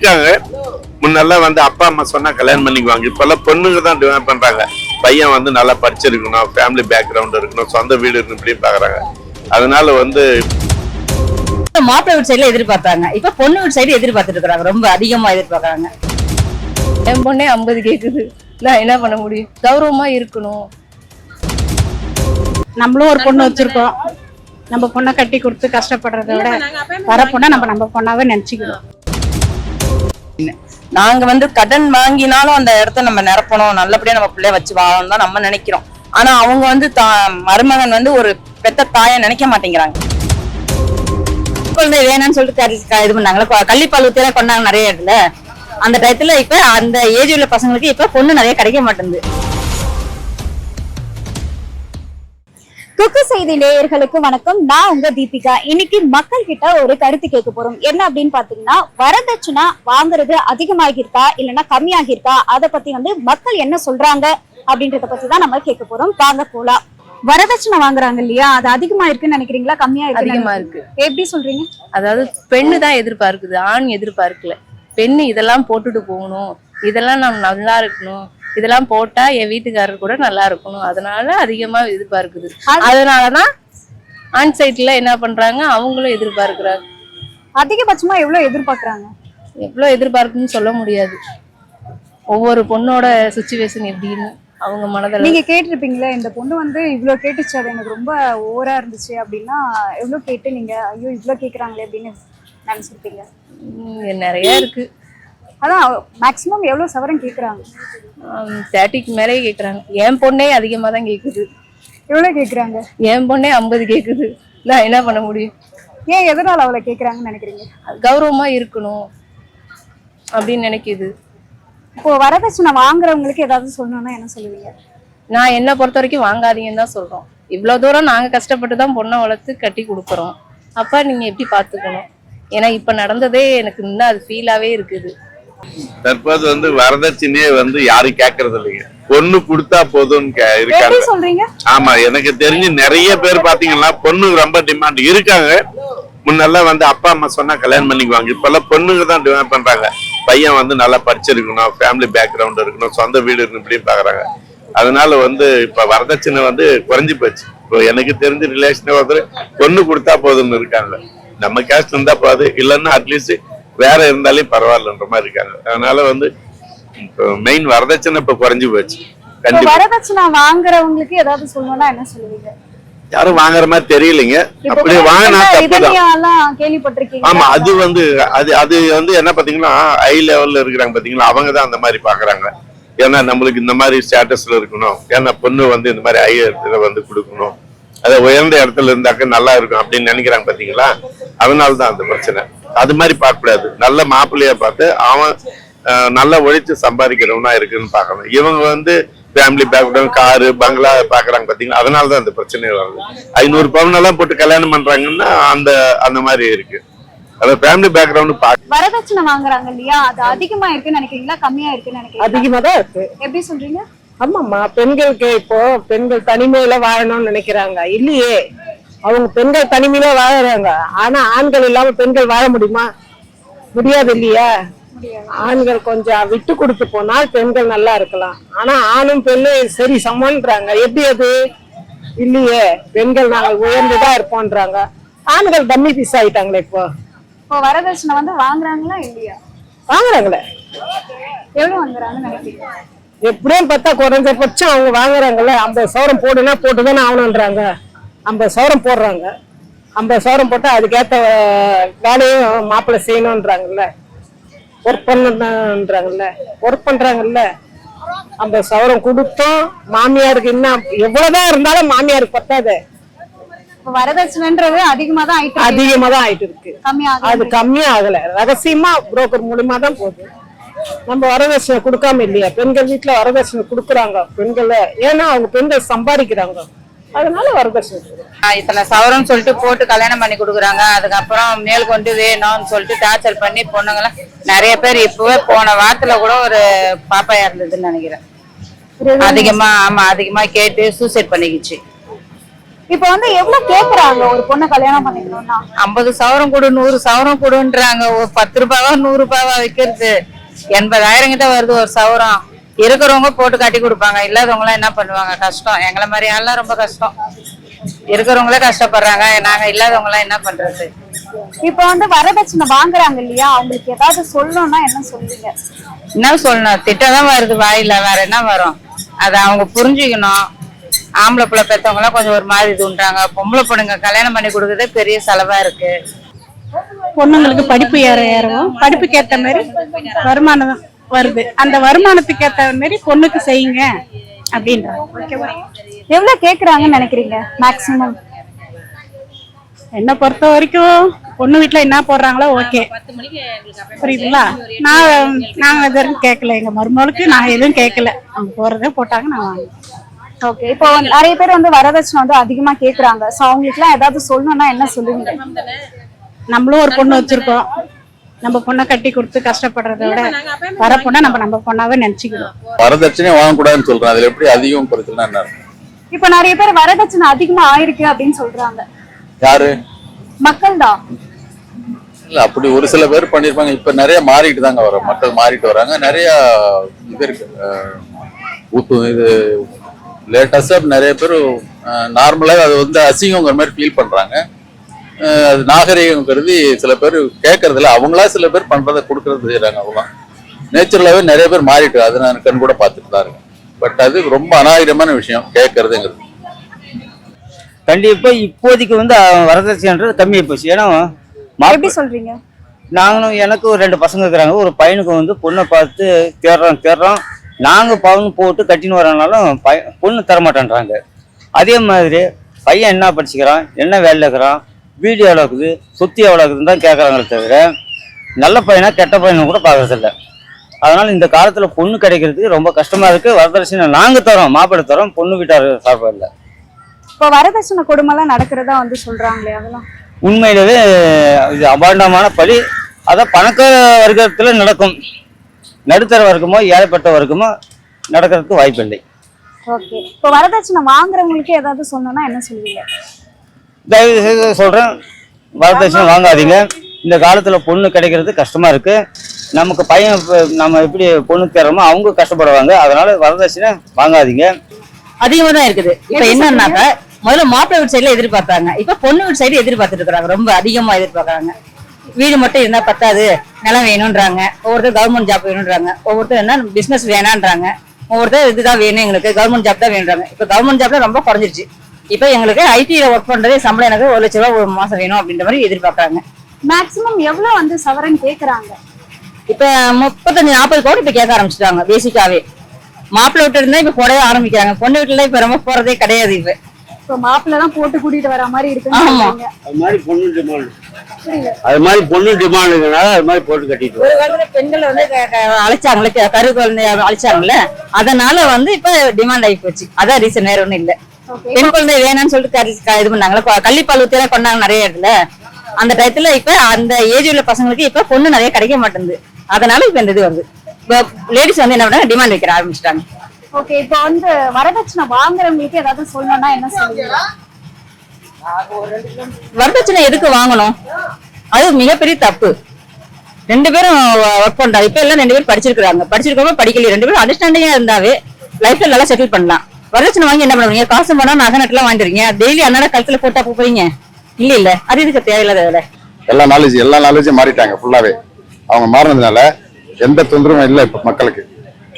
இருக்காங்க முன்னெல்லாம் வந்து அப்பா அம்மா சொன்னா கல்யாணம் பண்ணிக்குவாங்க. இப்பெல்லாம் பொண்ணுங்க தான் டிமாண்ட் பண்றாங்க. பையன் வந்து நல்லா படிச்சிருக்கணும் ஃபேமிலி பேக்ரவுண்ட் இருக்கணும் சொந்த வீடு இருக்கணும் இப்படி பாக்குறாங்க. அதனால வந்து மாப்பிள்ளை வீட்டு சைடுல எதிர்பார்த்தாங்க. இப்ப பொண்ணு வீட்டு சைடு எதிர்பார்த்துட்டு இருக்காங்க ரொம்ப அதிகமா எதிர்பார்க்கறாங்க. என் பொண்ணே ஐம்பது கேக்குது. நான் என்ன பண்ண முடியும்? கௌரவமா இருக்கணும். நம்மளும் ஒரு பொண்ணு வச்சிருக்கோம். நம்ம பொண்ணை கட்டி கொடுத்து கஷ்டப்படுறத விட வர பொண்ணை நம்ம நம்ம பொண்ணாவே நினைச்சுக்கணும். நாங்க வந்து கடன் வாங்கினாலும் அந்த இடத்த நம்ம நிரப்பணும். நல்லபடியா நம்ம பிள்ளைய வச்சு வாழணும் தான் நம்ம நினைக்கிறோம். ஆனா அவங்க வந்து தா- மருமகன் வந்து ஒரு பெத்த தாயை நினைக்க மாட்டேங்கிறாங்க. குழந்தை வேணாம்னு சொல்லிட்டு இது பண்ணாங்களா கள்ளிப்பால் ஊத்தியா கொண்டாங்க நிறைய இடத்துல. அந்த டயத்துல இப்ப அந்த ஏஜ் உள்ள பசங்களுக்கு இப்ப பொண்ணு நிறைய கிடைக்க மாட்டேங்குது. குக்கு செய்தி நேயர்களுக்கு வணக்கம். நான் உங்க தீபிகா. இன்னைக்கு மக்கள் கிட்ட ஒரு கருத்து கேட்க போறோம். என்ன அப்படின்னு பாத்தீங்கன்னா வரதட்சணை வாங்குறது அதிகமாகிருக்கா இல்லைன்னா கம்மியாகிருக்கா அதை பத்தி வந்து மக்கள் என்ன சொல்றாங்க? அப்படின்றத பத்தி தான் நம்ம கேட்க போறோம். வாங்க போலாம். வரதட்சணை வாங்குறாங்க இல்லையா? அது அதிகமா இருக்குன்னு நினைக்கிறீங்களா? கம்மியா இருக்கு அதிகமா இருக்கு. எப்படி சொல்றீங்க? அதாவது பெண்ணு தான் எதிர்பார்க்குது ஆண் எதிர்பார்க்கல. பெண்ணு இதெல்லாம் போட்டுட்டு போகணும். இதெல்லாம் நம்ம நல்லா இருக்கணும். இதெல்லாம் போட்டா என் வீட்டுக்காரர் கூட நல்லா இருக்கணும். அதனால அதிகமா எதிர்பார்க்குது. அது- அதனாலதான் ஆண் சைட்ல என்ன பண்றாங்க? அவங்களும் எதிர்பார்க்கறாங்க. அதிகபட்சமா எவ்வளவு எதிர்பார்க்கறாங்க? எவ்வளவு எதிர்பார்க்குன்னு சொல்ல முடியாது. ஒவ்வொரு பொண்ணோட சுச்சுவேஷன் எப்படின்னு அவங்க மனதில் நீங்க கேட்டிருப்பீங்களா இந்த பொண்ணு வந்து இவ்வளவு கேட்டுச்சு அது எனக்கு ரொம்ப ஓவரா இருந்துச்சு அப்படின்னா எவ்வளவு கேட்டு நீங்க ஐயோ இவ்வளவு கேக்குறாங்களே அப்படின்னு நினைச்சிருப்பீங்க. நிறைய இருக்கு. அதான் மேக்சிமம் எவ்வளவு சவரம் கேக்குறாங்க? தேர்ட்டிக்கு மேலே கேக்குறாங்க. என் பொண்ணே அதிகமா தான் கேக்குது. எவ்வளவு கேக்குறாங்க? என் பொண்ணே ஐம்பது கேக்குது. நான் என்ன பண்ண முடியும்? ஏன் எதனால அவளை கேக்குறாங்கன்னு நினைக்கிறீங்க? கௌரவமா இருக்கணும் அப்படின்னு நினைக்குது. இப்போ வரதட்சணை வாங்குறவங்களுக்கு ஏதாவது சொல்லணும்னா என்ன சொல்லுவீங்க? நான் என்ன பொறுத்த வரைக்கும் வாங்காதீங்கன்னு தான் சொல்றோம். இவ்வளவு தூரம் நாங்க கஷ்டப்பட்டு தான் பொண்ணை வளர்த்து கட்டி கொடுக்குறோம். அப்ப நீங்க எப்படி பாத்துக்கணும் ஏன்னா இப்ப நடந்ததே எனக்கு இன்னும் அது ஃபீலாவே இருக்குது. தற்போது வந்து வரதட்சணையே வந்து யாரும் கேட்கறது இல்லைங்க. பொண்ணு கொடுத்தா போதும்னு இருக்காங்க. ஆமா எனக்கு தெரிஞ்சு நிறைய பேர் பாத்தீங்கன்னா பொண்ணுக்கு ரொம்ப டிமாண்ட் இருக்காங்க. முன்னெல்லாம் வந்து அப்பா அம்மா சொன்னா கல்யாணம் பண்ணிக்குவாங்க. இப்பெல்லாம் பொண்ணுங்க தான் டிமாண்ட் பண்றாங்க. பையன் வந்து நல்லா படிச்சிருக்கணும் ஃபேமிலி பேக்ரவுண்ட் இருக்கணும் சொந்த வீடு இருக்கணும் இப்படி பாக்குறாங்க. அதனால வந்து இப்ப வரதட்சணை வந்து குறைஞ்சு போச்சு. இப்போ எனக்கு தெரிஞ்ச ரிலேஷன் ஒருத்தர் பொண்ணு கொடுத்தா போதும்னு இருக்காங்க. நம்ம கேஸ்ட் இருந்தா போதும் இல்லைன்னா அட்லீஸ்ட் வேற இருந்தாலே பரவாயில்லன்ற மாதிரி இருக்காங்க. அதனால வந்து மெயின் வரதட்சணை இப்ப குறைஞ்சு போச்சு. வரதட்சணை வாங்குறவங்களுக்கு ஏதாவது சொல்லணும்னா என்ன சொல்லுவீங்க? யாரும் வாங்குற மாதிரி தெரியலைங்க. அப்படி வாங்கினா தப்பு தான். இதெல்லாம் கேள்விப்பட்டிருக்கீங்க ஆமா அது வந்து அது அது வந்து என்ன பாத்தீங்கன்னா ஹை லெவல்ல இருக்கிறாங்க பாத்தீங்களா அவங்க தான் அந்த மாதிரி பாக்குறாங்க ஏன்னா நம்மளுக்கு இந்த மாதிரி ஸ்டேட்டஸ்ல இருக்கணும். ஏன்னா பொண்ணு வந்து இந்த மாதிரி ஹை இடத்துல வந்து கொடுக்கணும். அதை உயர்ந்த இடத்துல இருந்தாக்க நல்லா இருக்கும் அப்படின்னு நினைக்கிறாங்க பாத்தீங்களா அதனால தான் அந்த பிரச்சனை. அது மாதிரி பார்க்க கூடாது நல்ல மாப்பிள்ளைய பார்த்து அவன் நல்லா உழைச்சு சம்பாதிக்கிறவனா இருக்குன்னு பார்க்கணும். இவங்க வந்து ஃபேமிலி பேக்ரவுண்ட் காரு பங்களா பாக்குறாங்க பாத்தீங்களா அதனால தான் அந்த பிரச்சனை வருது. ஐநூறு பவுன் எல்லாம் போட்டு கல்யாணம் பண்றாங்கன்னா அந்த அந்த மாதிரி இருக்கு. அந்த ஃபேமிலி பேக்ரவுண்ட் பார்க்க வரதட்சணை வாங்குறாங்க இல்லையா? அது அதிகமா இருக்குன்னு நினைக்கிறீங்களா? கம்மியா இருக்குன்னு நினைக்கிறீங்களா? அதிகமா தான் இருக்கு. எப்படி சொல்றீங்க? ஆமாம்மா. பெண்களுக்கு இப்போ பெண்கள் தனிமையில வாழணும்னு நினைக்கிறாங்க. இல்லையே. அவங்க பெண்கள் தனிமையில வாழறாங்க. ஆனா ஆண்கள் இல்லாம பெண்கள் வாழ முடியுமா? முடியாது இல்லையா? ஆண்கள் கொஞ்சம் விட்டு கொடுத்து போனால் பெண்கள் நல்லா இருக்கலாம். ஆனா ஆணும் பெண்ணும் சரி சமன்றாங்க. எப்படி அது? இல்லையே. பெண்கள் நாங்கள் உயர்ந்துதான் இருப்போம்ன்றாங்க ஆண்கள் டம்மி பீஸ் ஆயிட்டாங்களே இப்போ. இப்போ வரதட்சணை வந்து வாங்குறாங்களா இல்லையா? வாங்குறாங்களே. எவ்வளவு வாங்குறாங்கன்னு நினைக்கிறீங்க? எப்படியும் பார்த்தா குறைஞ்சபட்சம் அவங்க வாங்குறாங்கல்ல. ஐம்பது சவரம் போடுனா போட்டு தானே ஆகணுன்றாங்க ஐம்பது சவரம் போடுறாங்க. ஐம்பது சவரம் போட்டால் அதுக்கேற்ற வேலையும் மாப்பிள்ளை செய்யணுன்றாங்கல்ல ஒர்க் பண்ணணுன்றாங்கல்ல ஒர்க் பண்ணுறாங்கல்ல ஐம்பது சவரம் கொடுத்தோம். மாமியாருக்கு இன்னும் எவ்வளோதான் இருந்தாலும் மாமியாருக்கு பத்தாது. வரதட்சணைன்றது அதிகமா தான் ஆயிட்டு. அதிகமாக தான் ஆயிட்டு இருக்கு. அது கம்மியா ஆகல ரகசியமா புரோக்கர் மூலியமா தான் போகுது. நம்ம வரதட்சணை கொடுக்காம இல்லையா? பெண்கள் வீட்டுல வரதட்சணை கொடுக்குறாங்க பெண்கள். ஏன்னா அவங்க பெண்கள் சம்பாதிக்கிறாங்க. அதனால வரதட்சணை. இத்தனை சவரம் சொல்லிட்டு போட்டு கல்யாணம் பண்ணி கொடுக்குறாங்க. அதுக்கப்புறம் மேல் கொண்டு வேணும்னு சொல்லிட்டு டார்ச்சர் பண்ணி பொண்ணுங்களாம் நிறைய பேர் இப்பவே போன வாரத்துல கூட ஒரு பாப்பா இறந்ததுன்னு நினைக்கிறேன். அதிகமா ஆமா அதிகமா கேட்டு சூசைட் பண்ணிக்கிச்சு. இப்போ வந்து எவ்வளவு கேக்குறாங்க ஒரு பொண்ணை கல்யாணம் பண்ணிக்கணும்னா? ஐம்பது சவரம் கொடு நூறு சவரம் கொடுன்றாங்க. ஒரு பத்து ரூபாவா நூறு ரூபாவா வைக்கிறது. எண்பதாயிரம் கிட்ட வருது ஒரு சவரம். இருக்கிறவங்க போட்டு கட்டி கொடுப்பாங்க. இல்லாதவங்க எல்லாம் என்ன பண்ணுவாங்க? கஷ்டம். எங்களை மாதிரி எல்லாம் ரொம்ப கஷ்டம். இருக்கிறவங்களே கஷ்டப்படுறாங்க. நாங்க இல்லாதவங்க எல்லாம் என்ன பண்றது? இப்போ வந்து வரதட்சணை வாங்குறாங்க இல்லையா? அவங்களுக்கு ஏதாவது சொல்லணும்னா என்ன சொல்லுவீங்க? என்ன சொல்லணும்? திட்டம் தான் வருது வாயில வேற என்ன வரும்? அதை அவங்க புரிஞ்சுக்கணும். ஆம்பளை பிள்ளை பெற்றவங்க எல்லாம் கொஞ்சம் ஒரு மாதிரி இதுன்றாங்க பொம்பளை பொண்ணுங்க கல்யாணம் பண்ணி கொடுக்கறதே பெரிய செலவா இருக்கு. பொண்ணுங்களுக்கு படிப்பு ஏற ஏறவும் படிப்புக்கு ஏத்த மாதிரி வருமானம் வருது. அந்த வருமானத்துக்கு ஏத்த மாதிரி பொண்ணுக்கு செய்யுங்க அப்படின்றாங்க எவ்வளவு கேக்குறாங்கன்னு நினைக்கிறீங்க மேக்சிமம் என்னை பொறுத்த வரைக்கும் பொண்ணு வீட்டுல என்ன போடுறாங்களோ ஓகே புரியுதுங்களா? நான் நாங்க இது வரைக்கும் கேட்கல எங்க மருமகளுக்கு நான் எதுவும் கேட்கல அவங்க போறதே போட்டாங்க நான் வாங்கினேன். ஓகே இப்போ நிறைய பேர் வந்து வரதட்சணை வந்து அதிகமா கேக்குறாங்க. சோ அவங்களுக்கு எல்லாம் ஏதாவது சொல்லணும்னா என்ன சொல்லுவீங்க? நம்மளும் ஒரு பொண்ணு வச்சிருக்கோம். நம்ம பொண்ணை கட்டி கொடுத்து கஷ்டப்படுறத விட வர பொண்ணை நம்ம நம்ம பொண்ணாவே நினைச்சுக்கணும் வரதட்சணையே வாங்கக்கூடாதுன்னு சொல்றேன். அதுல எப்படி அதிகம் குறைச்சல்னா என்ன? இப்போ நிறைய பேர் வரதட்சணை அதிகமா ஆயிருக்கு அப்படின்னு சொல்றாங்க. யாரு? மக்கள் தான் இல்ல அப்படி ஒரு சில பேர் பண்ணிருப்பாங்க இப்ப நிறைய மாறிட்டு தாங்க வர மக்கள் மாறிட்டு வராங்க. நிறைய இது இருக்கு. ஊத்து இது லேட்டஸ்டா நிறைய பேர் நார்மலாக அது வந்து அசிங்கங்கிற மாதிரி ஃபீல் பண்றாங்க. அது நாகரிகம் கருதி சில பேர் கேட்கறதில்ல அவங்களா சில பேர் பண்றதை கொடுக்கறது செய்யறாங்க அவ்வளோதான் நேச்சுரலாவே நிறைய பேர் மாறிட்டு அது நான் கண் கூட பார்த்துட்டு தான் இருக்கேன். பட் அது ரொம்ப அநாகரிகமான விஷயம். கேட்கறதுங்கிறது. கண்டிப்பா இப்போதைக்கு வந்து வரதட்சணைன்றது கம்மி போச்சு. ஏன்னா எப்படி சொல்றீங்க? நாங்களும் எனக்கு ஒரு ரெண்டு பசங்க இருக்கிறாங்க. ஒரு பையனுக்கு வந்து பொண்ணை பார்த்து தேடுறோம் தேடுறோம் நாங்கள் பவுன் போட்டு கட்டின்னு வரனாலும் பைய பொண்ணு தரமாட்டேன்றாங்க. அதே மாதிரி பையன் என்ன படிச்சுக்கிறான்? என்ன வேலையில் இருக்கிறான்? வீடு எவ்வளோ இருக்குது? சொத்து எவ்வளோ இருக்குதுன்னு தான் கேட்குறாங்களே தவிர நல்ல பையனா கெட்ட பையனை கூட பார்க்கறதில்ல. அதனால இந்த காலத்தில் பொண்ணு கிடைக்கிறதுக்கு ரொம்ப கஷ்டமாக இருக்குது வரதட்சணை நாங்கள் தரோம் மாப்பிள்ளை தரோம் பொண்ணு வீட்டார் சார்பாக இல்லை. இப்போ வரதட்சணை கொடுமைலாம் நடக்கிறதா வந்து சொல்றாங்களே அதெல்லாம்? உண்மையிலவே இது அபாண்டமான பழி. அதான் பணக்கார வர்க்கத்தில் நடக்கும். நடுத்தர வர்க்கமோ ஏழைப்பட்ட வர்க்கமோ நடக்கிறதுக்கு வாய்ப்பில்லை. ஓகே. இப்போ வரதட்சணை வாங்குறவங்களுக்கு ஏதாவது சொல்லணும்னா என்ன சொல்லுவீங்க தயவு செய்து சொல்கிறேன் வரதட்சணை வாங்காதீங்க. இந்த காலத்தில் பொண்ணு கிடைக்கிறது கஷ்டமாக இருக்குது நமக்கு பையன் நம்ம எப்படி பொண்ணு தேடுறோமோ அவங்க கஷ்டப்படுவாங்க. அதனால வரதட்சணை வாங்காதீங்க. அதிகமா தான் இருக்குது. இப்ப என்னன்னாக்க முதல்ல மாப்பிள்ளை வீட்டு சைடுல எதிர்பார்த்தாங்க. இப்ப பொண்ணு வீட்டு சைடு எதிர்பார்த்துட்டு இருக்காங்க ரொம்ப அதிகமா எதிர்பார்க்கறாங்க. வீடு மட்டும் இருந்தா பத்தாது. நிலம் வேணும்ன்றாங்க. ஒவ்வொருத்தர் கவர்மெண்ட் ஜாப் வேணும்ன்றாங்க. ஒவ்வொருத்தர் என்ன பிசினஸ் வேணான்றாங்க. ஒவ்வொருத்தர் இதுதான் வேணும் எங்களுக்கு. கவர்மெண்ட் ஜாப் தான் வேணுன்றாங்க இப்ப கவர்மெண்ட் ஜாப்ல ரொம்ப குறைஞ்சிருச்சு. இப்ப எங்களுக்கு ஐடில ஒர்க் பண்றதே சம்பளம் எனக்கு ஒரு லட்ச ரூபா ஒரு மாசம் வேணும் அப்படின்ற மாதிரி எதிர்பார்க்கறாங்க. மேக்சிமம் எவ்வளவு வந்து சவரன் கேக்குறாங்க? இப்ப முப்பத்தஞ்சு நாற்பது கோடி இப்ப கேட்க ஆரம்பிச்சிட்டாங்க பேசிக்காவே. மாப்பிள்ளை வீட்டு இருந்தா இப்ப போடவே ஆரம்பிக்கிறாங்க. பொண்ணு வீட்டுல இப்ப ரொம்ப போறதே கிடையாது இப்ப. இப்போ மாப்பிள்ளை தான் போட்டு கூட்டிட்டு வர மாதிரி இருக்குன்னு ஆமா. சொல்றீங்க. அது மாதிரி பொண்ணு டிமாண்ட் அது மாதிரி பொண்ணு டிமாண்டுனால அது மாதிரி போட்டு கட்டிட்டு ஒரு காலத்துல பெண்கள் வந்து க- க- அழைச்சாங்களே கரு குழந்தைய அழைச்சாங்கல்ல அதனால வந்து இப்ப டிமாண்ட் ஆகி போச்சு. அதான் ரீசன் வேற ஒண்ணும் இல்ல. பெண் குழந்தை வேணாம்னு சொல்லிட்டு இது பண்ணாங்களா கள்ளிப்பால் ஊத்தி எல்லாம் கொண்டாங்க நிறைய இடத்துல. அந்த டயத்துல இப்ப அந்த ஏஜ் உள்ள பசங்களுக்கு இப்ப பொண்ணு நிறைய கிடைக்க மாட்டேங்குது. அதனால இப்ப இந்த இது வருது. லேடிஸ் வந்து என்ன பண்ணாங்க? டிமாண்ட் வைக்கிற ஆரம்பிச்சிட்டாங்க. ஓகே இப்போ வந்து வரதட்சணை வாங்குறவங்களுக்கு ஏதாவது சொல்லணும்னா என்ன சொல்லுவீங்க? வரதட்சணை எதுக்கு வாங்கணும்? அது மிகப்பெரிய தப்பு. ரெண்டு பேரும் ஒர்க் பண்றாங்க இப்ப எல்லாம் ரெண்டு பேரும் படிச்சிருக்காங்க படிச்சிருக்கவங்க படிக்கல ரெண்டு பேரும் அண்டர்ஸ்டாண்டிங்கா இருந்தாவே லைஃப்ல நல்லா செட்டில் பண்ணலாம். வரதட்சணை வாங்கி என்ன பண்ணுவீங்க காசு பணம் நகை நட்டுலாம் வாங்கிடுறீங்க டெய்லி அண்ணாட கழுத்துல போட்டா போறீங்க இல்ல இல்ல. அது இதுக்கு தேவையில்லாத வேலை. எல்லா நாலேஜ் எல்லா நாலேஜும் மாறிட்டாங்க ஃபுல்லாவே அவங்க மாறினதுனால எந்த தொந்தரவும் இல்லை இப்ப மக்களுக்கு.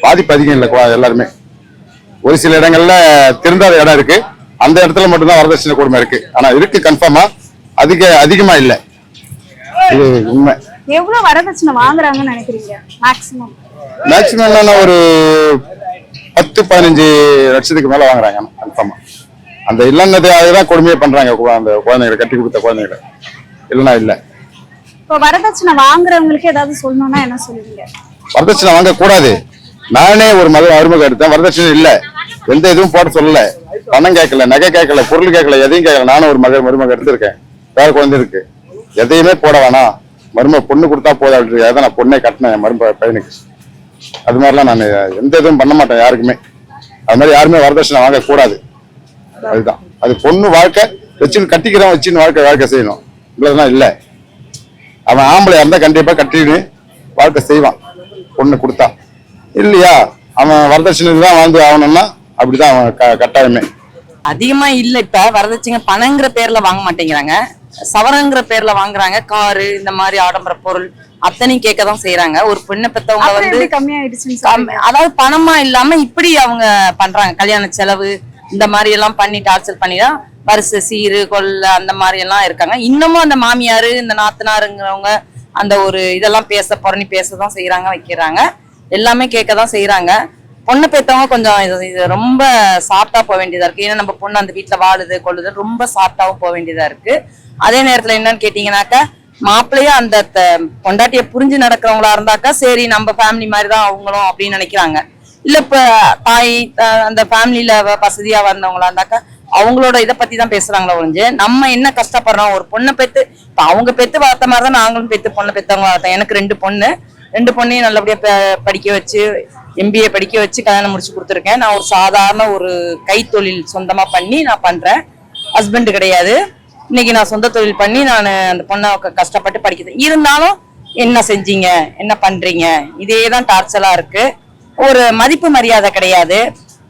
பாதிப்பு அதிகம் இல்லை எல்லாருமே. ஒரு சில இடங்கள்ல திருந்தாத இடம் இருக்கு. அந்த இடத்துல மட்டும்தான் வரதட்சணை கொடுமை இருக்கு. ஆனா இருக்கு கன்ஃபார்மா அதிக அதிகமா இல்லை. இது உண்மை. எவ்வளவு வரதட்சணை வாங்குறாங்கன்னு நினைக்கிறீங்க? மேக்சிமம் மேக்சிமம் என்னன்னா ஒரு பத்து பதினஞ்சு லட்சத்துக்கு மேல வாங்குறாங்க. கன்ஃபார்மா அந்த இல்லைன்னது அதுதான் கொடுமையை பண்றாங்க கு- அந்த குழந்தைகளை கட்டி கொடுத்த குழந்தைகளை. இல்லைன்னா இல்லை. இப்போ வரதட்சணை வாங்குறவங்களுக்கு ஏதாவது சொல்லணும்னா என்ன சொல்லுவீங்க? வரதட்சணை வாங்க கூடாது நானே ஒரு மத மருமக எடுத்தேன். வரதட்சணை இல்ல. எந்த இதுவும் போட சொல்லல. பணம் கேட்கல நகை கேட்கல பொருள் கேட்கல எதையும் கேட்கல. நானும் ஒரு மக மருமக எடுத்திருக்கேன். வேற குழந்தை இருக்கு. எதையுமே போட வேணாம். மருமக பொண்ணு கொடுத்தா போதும் அப்படி நான் பொண்ணை கட்டினேன் என் மருமக பையனுக்கு. அது மாதிரிலாம் நான் எந்த இதுவும் பண்ண மாட்டேன் யாருக்குமே. அது மாதிரி யாருமே வரதட்சணை வாங்கக்கூடாது அதுதான். அது பொண்ணு வாழ்க்கை வச்சுன்னு கட்டிக்கிறவன் வச்சுன்னு வாழ்க்கை வாழ்க்கை செய்யணும். இவ்வளோதான் இல்லை. அவன் ஆம்பளை இருந்தால் கண்டிப்பா கட்டின்னு வாழ்க்கை செய்வான். பொண்ணு கொடுத்தா. இல்லையா? அவன் வரதட்சணைக்கு தான் வாழ்ந்து ஆகணும்னா அப்படிதான் அவன் க- கட்டாயமே. அதிகமா இல்ல இப்ப. வரதட்சணை பணங்கிற பேர்ல வாங்க மாட்டேங்கிறாங்க. சவரங்கிற பேர்ல வாங்குறாங்க. காரு இந்த மாதிரி ஆடம்பர பொருள் அத்தனையும் கேட்க தான் செய்யறாங்க ஒரு பெண்ணை பெத்தவங்க வந்து எப்படி கம்மியாயிடுச்சுன்னு கம்- சொல்றீங்க? அதாவது பணமா இல்லாம இப்படி அவங்க பண்றாங்க. கல்யாண செலவு இந்த மாதிரி எல்லாம் பண்ணி டார்ச்சர் பண்ணி தான் வரிசை சீரு கொள்ளை அந்த மாதிரி எல்லாம் இருக்காங்க. இன்னமும் அந்த மாமியாரு இந்த நாத்தனாருங்கிறவங்க அந்த ஒரு இதெல்லாம் பேச புறணி பேச தான் செய்யறாங்க வைக்கிறாங்க. எல்லாமே கேட்க தான் செய்யறாங்க பொண்ணு பெத்தவங்க கொஞ்சம் இது இது ரொம்ப சாஃப்டா போக வேண்டியதா இருக்கு. ஏன்னா நம்ம பொண்ணு அந்த வீட்டுல வாழுது கொள்ளுது ரொம்ப சாஃப்டாவும் போக வேண்டியதா இருக்கு. அதே நேரத்துல என்னன்னு கேட்டீங்கன்னாக்கா மாப்பிள்ளையும் அந்த த- பொண்டாட்டிய புரிஞ்சு நடக்கிறவங்களா இருந்தாக்கா சரி நம்ம ஃபேமிலி மாதிரி தான் அவங்களும் அப்படின்னு நினைக்கிறாங்க. இல்ல இப்ப தாய் அந்த ஃபேமிலியில வசதியா வந்தவங்களா இருந்தாக்கா அவங்களோட இதை பத்தி தான் பேசுறாங்களா ஒழிஞ்சு நம்ம என்ன கஷ்டப்படுறோம்? ஒரு பொண்ணை பெத்து இப்ப அவங்க பெத்து வளர்த்த மாதிரி தான் நாங்களும் பெத்து பொண்ணை பெத்தவங்க வளர்த்தோம். எனக்கு ரெண்டு பொண்ணு. ரெண்டு பொண்ணையும் நல்லபடியா படிக்க வச்சு எம்பிஏ படிக்க வச்சு கல்யாணம் முடிச்சு கொடுத்துருக்கேன். நான் ஒரு சாதாரண ஒரு கைத்தொழில் சொந்தமா பண்ணி நான் பண்றேன். ஹஸ்பண்ட் கிடையாது. இன்னைக்கு நான் சொந்த தொழில் பண்ணி நான் அந்த பொண்ணை க- கஷ்டப்பட்டு படிக்கிறேன் இருந்தாலும் என்ன செஞ்சீங்க? என்ன பண்றீங்க? இதே தான் டார்ச்சலா இருக்கு. ஒரு மதிப்பு மரியாதை கிடையாது.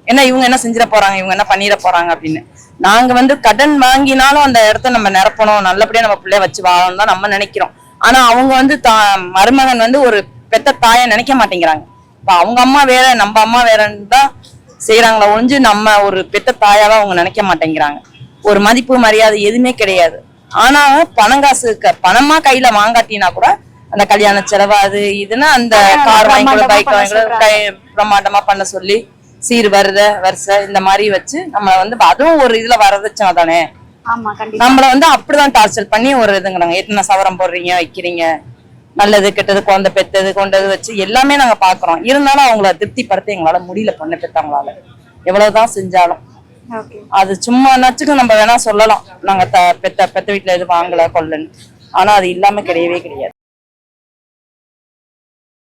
ஏன்னா இவங்க என்ன செஞ்சிட போறாங்க? இவங்க என்ன பண்ணிட போறாங்க அப்படின்னு. நாங்க வந்து கடன் வாங்கினாலும் அந்த இடத்த நம்ம நிரப்பணும். நல்லபடியா நம்ம பிள்ளைய வச்சு வாழணும் தான் நம்ம நினைக்கிறோம். ஆனா அவங்க வந்து தா மருமகன் வந்து ஒரு பெத்த தாய நினைக்க மாட்டேங்கிறாங்க. இப்ப அவங்க அம்மா வேற நம்ம அம்மா வேறன்னு தான் செய்யறாங்களா ஒழிஞ்சு நம்ம ஒரு பெத்த தாயாவா அவங்க நினைக்க மாட்டேங்கிறாங்க. ஒரு மதிப்பு மரியாதை எதுவுமே கிடையாது. ஆனா பணம் காசு பணமா கையில வாங்காட்டினா கூட அந்த கல்யாண செலவு அது இதுன்னா அந்த கார் வாங்கி கூட பைக் பண்ண வாங்கி கூட பிரம்மாண்டமா பண்ண சொல்லி சீர் வருத வரிசை இந்த மாதிரி வச்சு நம்ம வந்து அதுவும் ஒரு இதுல வரதட்சணை தானே. நம்மள வந்து அப்படிதான் டார்ச்சர் பண்ணி ஒரு இதுங்கிறாங்க. எத்தனை சவரம் போடுறீங்க வைக்கிறீங்க? நல்லது கெட்டது குழந்தை பெத்தது கொண்டது வச்சு எல்லாமே நாங்க பாக்குறோம். இருந்தாலும் அவங்கள திருப்திப்படுத்த எங்களால முடியல பொண்ணு பெத்தவங்களால. எவ்வளவுதான் செஞ்சாலும். அது சும்மா நச்சுக்கு நம்ம வேணா சொல்லலாம். நாங்க த- பெத்த பெத்த வீட்டுல எதுவும் வாங்கல கொள்ளன்னு. ஆனா அது இல்லாம கிடையவே கிடையாது.